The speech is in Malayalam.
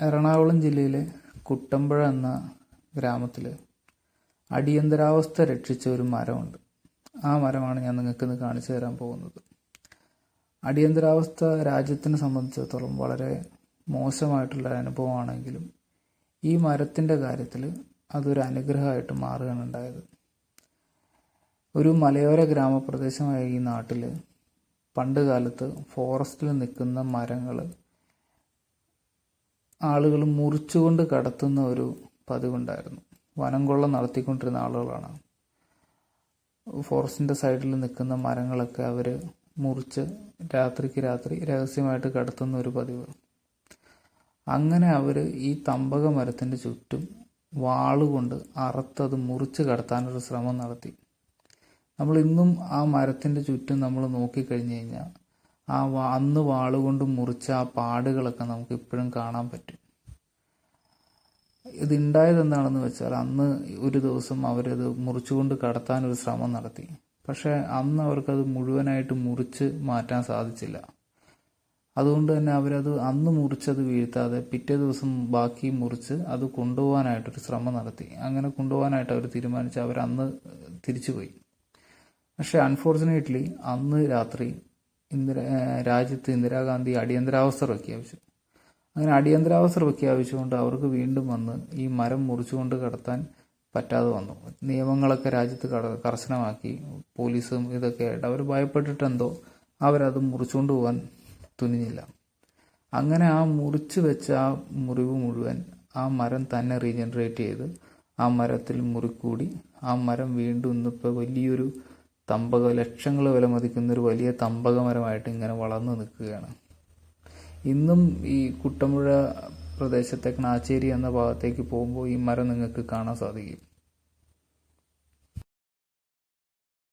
എറണാകുളം ജില്ലയിലെ കുട്ടമ്പുഴ എന്ന ഗ്രാമത്തിൽ അടിയന്തരാവസ്ഥ രക്ഷിച്ച ഒരു മരമുണ്ട്. ആ മരമാണ് ഞാൻ നിങ്ങൾക്ക് ഇന്ന് കാണിച്ചു തരാൻ പോകുന്നത്. അടിയന്തരാവസ്ഥ രാജ്യത്തിനെ സംബന്ധിച്ചിടത്തോളം വളരെ മോശമായിട്ടുള്ള അനുഭവമാണെങ്കിലും ഈ മരത്തിന്റെ കാര്യത്തിൽ അതൊരു അനുഗ്രഹമായിട്ട് മാറുകയാണ് ഉണ്ടായത്. ഒരു മലയോര ഗ്രാമപ്രദേശമായ ഈ നാട്ടിൽ പണ്ട് കാലത്ത് ഫോറസ്റ്റിൽ നിൽക്കുന്ന മരങ്ങൾ ആളുകൾ മുറിച്ചുകൊണ്ട് കടത്തുന്ന ഒരു പതിവുണ്ടായിരുന്നു. വനം കൊള്ള നടത്തിക്കൊണ്ടിരുന്ന ആളുകളാണ്. ഫോറസ്റ്റിന്റെ സൈഡിൽ നിൽക്കുന്ന മരങ്ങളൊക്കെ അവർ മുറിച്ച് രാത്രിക്ക് രാത്രി രഹസ്യമായിട്ട് കടത്തുന്ന ഒരു പതിവ്. അങ്ങനെ അവർ ഈ തമ്പക മരത്തിന്റെ ചുറ്റും വാളുകൊണ്ട് അറുത്തത് മുറിച്ച് കടത്താനൊരു ശ്രമം നടത്തി. നമ്മൾ ഇന്നും ആ മരത്തിന്റെ ചുറ്റും നമ്മൾ നോക്കിക്കഴിഞ്ഞ് കഴിഞ്ഞാൽ ആ അന്ന് വാളുകൊണ്ട് മുറിച്ച ആ പാടുകളൊക്കെ നമുക്ക് ഇപ്പോഴും കാണാൻ പറ്റും. ഇതുണ്ടായത് എന്താണെന്ന് വെച്ചാൽ അന്ന് ഒരു ദിവസം അവരത് മുറിച്ചുകൊണ്ട് കടത്താൻ ഒരു ശ്രമം നടത്തി. പക്ഷേ അന്ന് അവർക്കത് മുഴുവനായിട്ട് മുറിച്ച് മാറ്റാൻ സാധിച്ചില്ല. അതുകൊണ്ട് തന്നെ അവരത് അന്ന് മുറിച്ചത് വീഴ്ത്താതെ പിറ്റേ ദിവസം ബാക്കി മുറിച്ച് അത് കൊണ്ടുപോകാനായിട്ടൊരു ശ്രമം നടത്തി. അങ്ങനെ കൊണ്ടുപോകാനായിട്ട് അവർ തീരുമാനിച്ച് അവർ അന്ന് തിരിച്ചുപോയി. പക്ഷേ അൺഫോർച്ചുനേറ്റ്ലി അന്ന് രാത്രി ഇന്ദിര രാജ്യത്ത് ഇന്ദിരാഗാന്ധി അടിയന്തരാവസ്ഥ പ്രഖ്യാപിച്ചു. അങ്ങനെ അടിയന്തരാവസ്ഥ പ്രഖ്യാപിച്ചുകൊണ്ട് അവർക്ക് വീണ്ടും വന്ന് ഈ മരം മുറിച്ചുകൊണ്ട് കടത്താൻ പറ്റാതെ വന്നു. നിയമങ്ങളൊക്കെ രാജ്യത്ത് കട കർശനമാക്കി. പോലീസും ഇതൊക്കെ ആയിട്ട് അവർ ഭയപ്പെട്ടിട്ടെന്തോ അവരത് മുറിച്ചുകൊണ്ട് പോകാൻ തുനിഞ്ഞില്ല. അങ്ങനെ ആ മുറിച്ച് വെച്ച ആ മുറിവ് മുഴുവൻ ആ മരം തന്നെ റീജനറേറ്റ് ചെയ്ത് ആ മരത്തിൽ മുറിക്കൂടി. ആ മരം വീണ്ടും ഇന്നിപ്പോൾ വലിയൊരു തമ്പക ലക്ഷങ്ങൾ വില മതിക്കുന്ന ഒരു വലിയ തമ്പക മരമായിട്ട് ഇങ്ങനെ വളർന്നു നിൽക്കുകയാണ്. ഇന്നും ഈ കുട്ടമ്പുഴ പ്രദേശത്തെ കണാച്ചേരി എന്ന ഭാഗത്തേക്ക് പോകുമ്പോൾ ഈ മരം നിങ്ങൾക്ക് കാണാൻ സാധിക്കും.